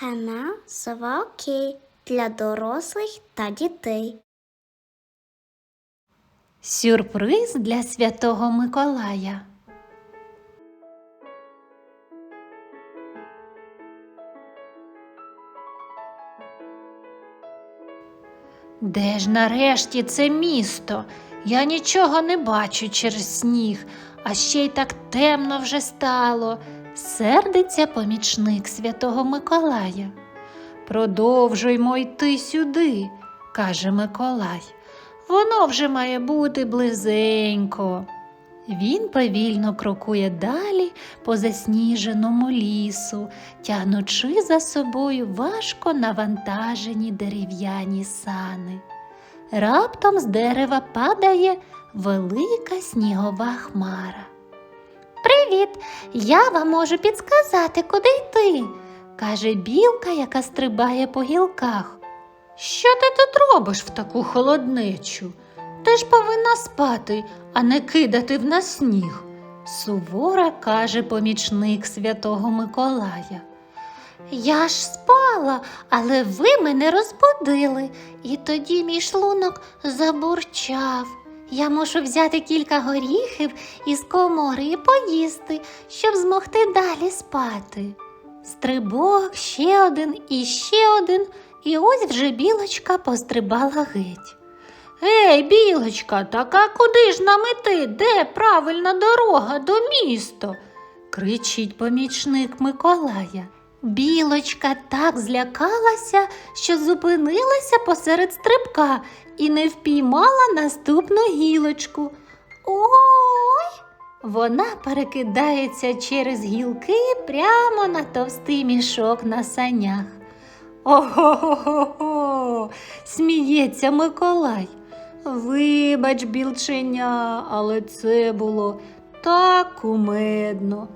Канал Сова для дорослих та дітей. Сюрприз для святого Миколая. Де ж нарешті це місто? Я нічого не бачу через сніг, а ще й так темно вже стало. Сердиться помічник святого Миколая. Продовжуймо йти сюди, каже Миколай. Воно вже має бути близенько. Він повільно крокує далі по засніженому лісу, тягнучи за собою важко навантажені дерев'яні сани. Раптом з дерева падає велика снігова хмара. Привіт! Я вам можу підсказати, куди йти, каже білка, яка стрибає по гілках. Що ти тут робиш в таку холоднечу? Ти ж повинна спати, а не кидати в нас сніг, суворо каже помічник святого Миколая. Я ж спала, але ви мене розбудили, і тоді мій шлунок забурчав. Я мушу взяти кілька горіхів із комори і поїсти, щоб змогти далі спати. Стрибок ще один і ще один, і ось вже білочка пострибала геть. Ей, білочка, так а куди ж нам іти? Де правильна дорога до міста? кричить помічник Миколая. Білочка так злякалася, що зупинилася посеред стрибка і не впіймала наступну гілочку. Ой! Вона перекидається через гілки прямо на товстий мішок на санях. Ого-го-го, сміється Миколай. Вибач, білченя, але це було так кумедно.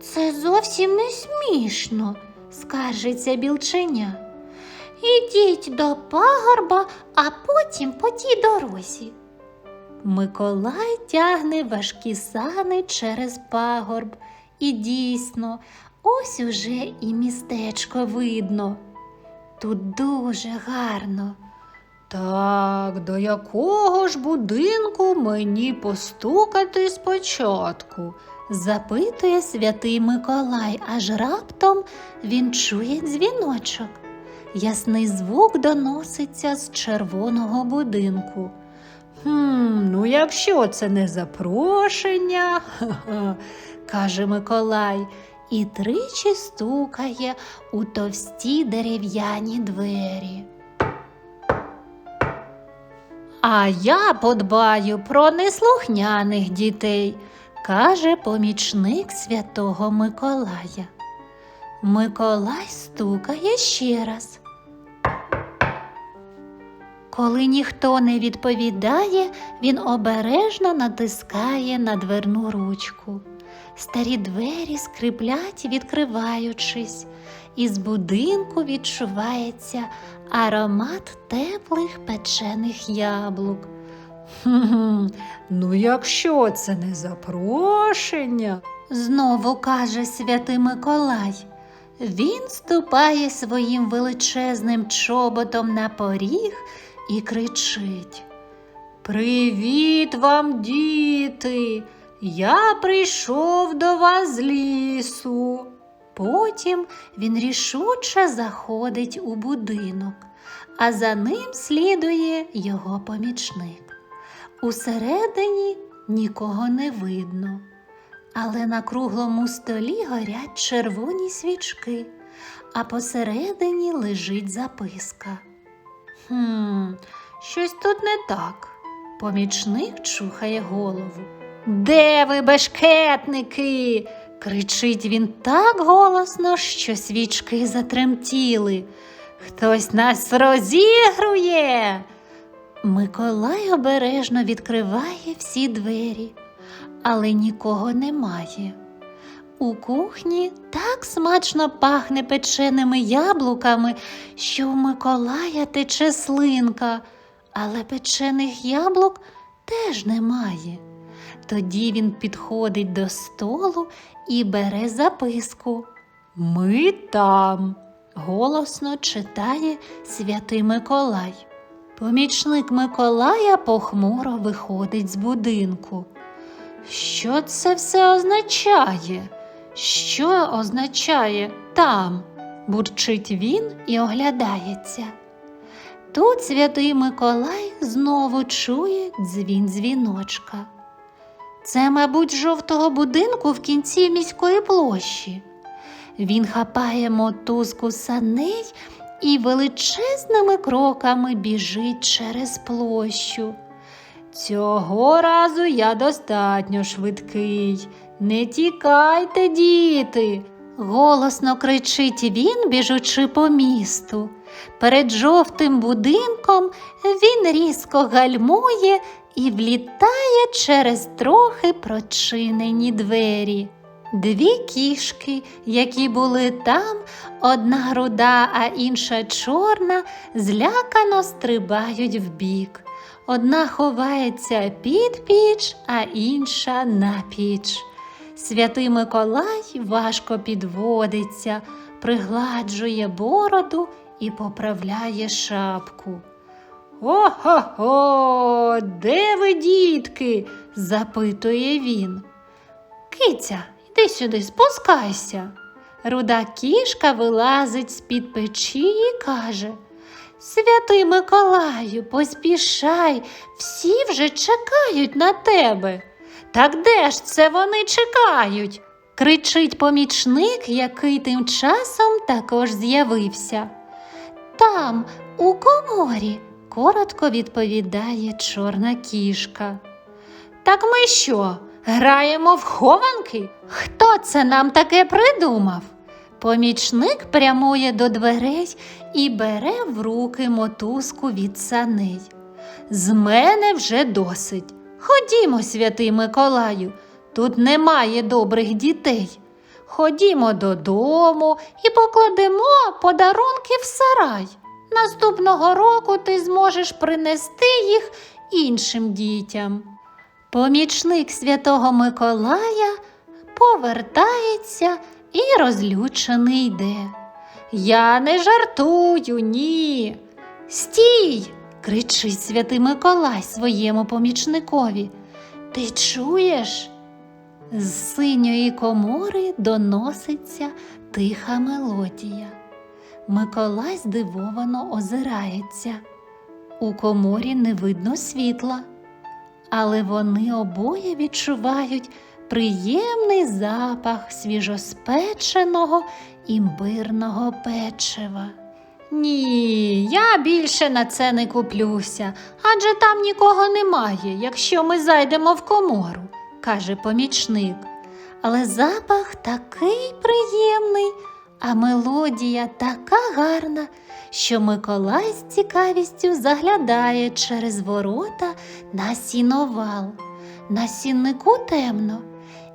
Це зовсім не смішно, скаржиться білченя. Ідіть до пагорба, а потім по тій дорозі. Миколай тягне важкі сани через пагорб, і дійсно, ось уже і містечко видно. Тут дуже гарно. Так, до якого ж будинку мені постукати спочатку? Запитує святий Миколай, аж раптом він чує дзвіночок. Ясний звук доноситься з червоного будинку. Хм, ну якщо це не запрошення, ха-ха, каже Миколай, і тричі стукає у товсті дерев'яні двері. А я подбаю про неслухняних дітей, каже помічник святого Миколая. Миколай стукає ще раз. Коли ніхто не відповідає, він обережно натискає на дверну ручку. Старі двері скриплять, відкриваючись, із будинку відчувається аромат теплих печених яблук. Хм, ну якщо це не запрошення, знову каже святий Миколай. Він ступає своїм величезним чоботом на поріг і кричить. Привіт вам, діти! Я прийшов до вас з лісу. Потім він рішуче заходить у будинок, а за ним слідує його помічник. Усередині нікого не видно, але на круглому столі горять червоні свічки, а посередині лежить записка. Хм, щось тут не так. Помічник чухає голову. Де ви, бешкетники? кричить він так голосно, що свічки затремтіли. Хтось нас розігрує. Миколай обережно відкриває всі двері, але нікого немає. У кухні так смачно пахне печеними яблуками, що у Миколая тече слинка, але печених яблук теж немає. Тоді він підходить до столу і бере записку. Ми там. голосно читає святий Миколай. Помічник Миколая похмуро виходить з будинку. Що це все означає? Що означає там? бурчить він і оглядається. Тут святий Миколай знову чує дзвін дзвіночка. Це, мабуть, жовтого будинку в кінці міської площі. Він хапає мотузку саней і величезними кроками біжить через площу. Цього разу я достатньо швидкий. Не тікайте, діти. Голосно кричить він, біжучи по місту. Перед жовтим будинком він різко гальмує і влітає через трохи прочинені двері. Дві кішки, які були там, одна руда, а інша чорна, злякано стрибають вбік. Одна ховається під піч, а інша на піч. Святий Миколай важко підводиться, пригладжує бороду і поправляє шапку. О-хо-хо, де ви, дітки? запитує він. Киця, йди сюди, спускайся. Руда кішка вилазить з-під печі і каже Святий Миколаю, поспішай, всі вже чекають на тебе. Так де ж це вони чекають? кричить помічник, який тим часом також з'явився. Там, у коморі, коротко відповідає чорна кішка. Так ми що, граємо в хованки? Хто це нам таке придумав? Помічник прямує до дверей і бере в руки мотузку від саней. З мене вже досить. Ходімо, святий Миколаю, тут немає добрих дітей. Ходімо додому і покладемо подарунки в сарай. Наступного року ти зможеш принести їх іншим дітям. Помічник святого Миколая повертається і розлючений йде. Я не жартую, ні. Стій. кричить святий Миколай своєму помічникові. Ти чуєш? З синьої комори доноситься тиха мелодія. Миколай здивовано озирається. У коморі не видно світла, але вони обоє відчувають приємний запах свіжоспеченого імбирного печива. Ні, я більше на це не куплюся, адже там нікого немає, якщо ми зайдемо в комору, каже помічник. Але запах такий приємний, а мелодія така гарна, що Миколай з цікавістю заглядає через ворота на сіновал. На сіннику темно.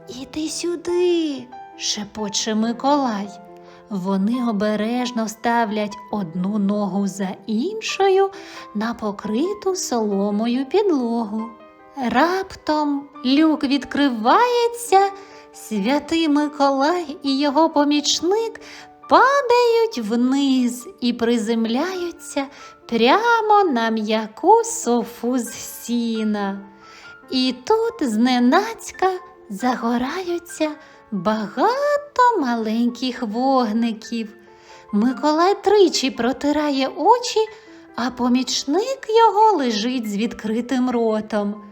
Іди сюди, шепоче Миколай. Вони обережно ставлять одну ногу за іншою на покриту соломою підлогу. Раптом люк відкривається, святий Миколай і його помічник падають вниз і приземляються прямо на м'яку софу з сіна. І тут зненацька загораються багато маленьких вогників. Миколай тричі протирає очі, а помічник його лежить з відкритим ротом.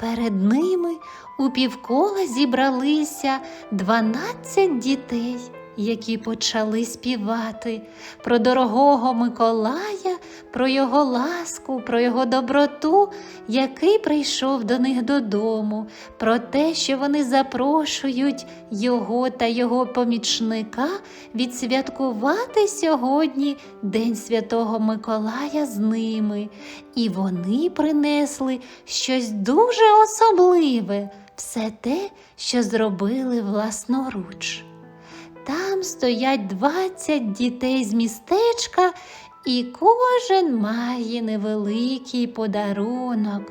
Перед ними у півкола зібралися дванадцять дітей, які почали співати про дорогого Миколая, про його ласку, про його доброту, який прийшов до них додому, про те, що вони запрошують його та його помічника відсвяткувати сьогодні День Святого Миколая з ними. І вони принесли щось дуже особливе, все те, що зробили власноруч. Там стоять двадцять дітей з містечка, і кожен має невеликий подарунок.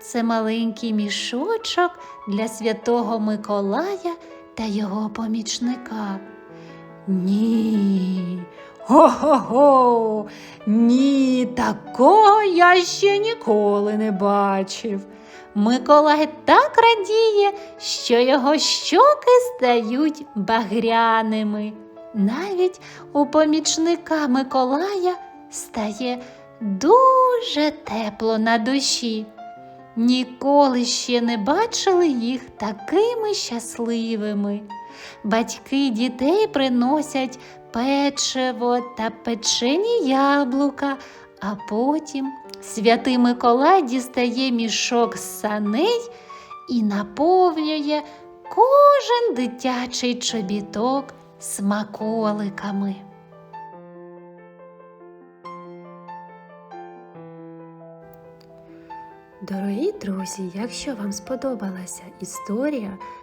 Це маленький мішочок для святого Миколая та його помічника. Ні, Хо-хо-хо! Ні, такого я ще ніколи не бачив. Миколай так радіє, що його щоки стають багряними. Навіть у помічника Миколая стає дуже тепло на душі. Ніколи ще не бачили їх такими щасливими. Батьки дітей приносять печиво та печені яблука, а потім святий Миколай дістає мішок з саней і наповнює кожен дитячий чобіток смаколиками. Дорогі друзі, якщо вам сподобалася історія,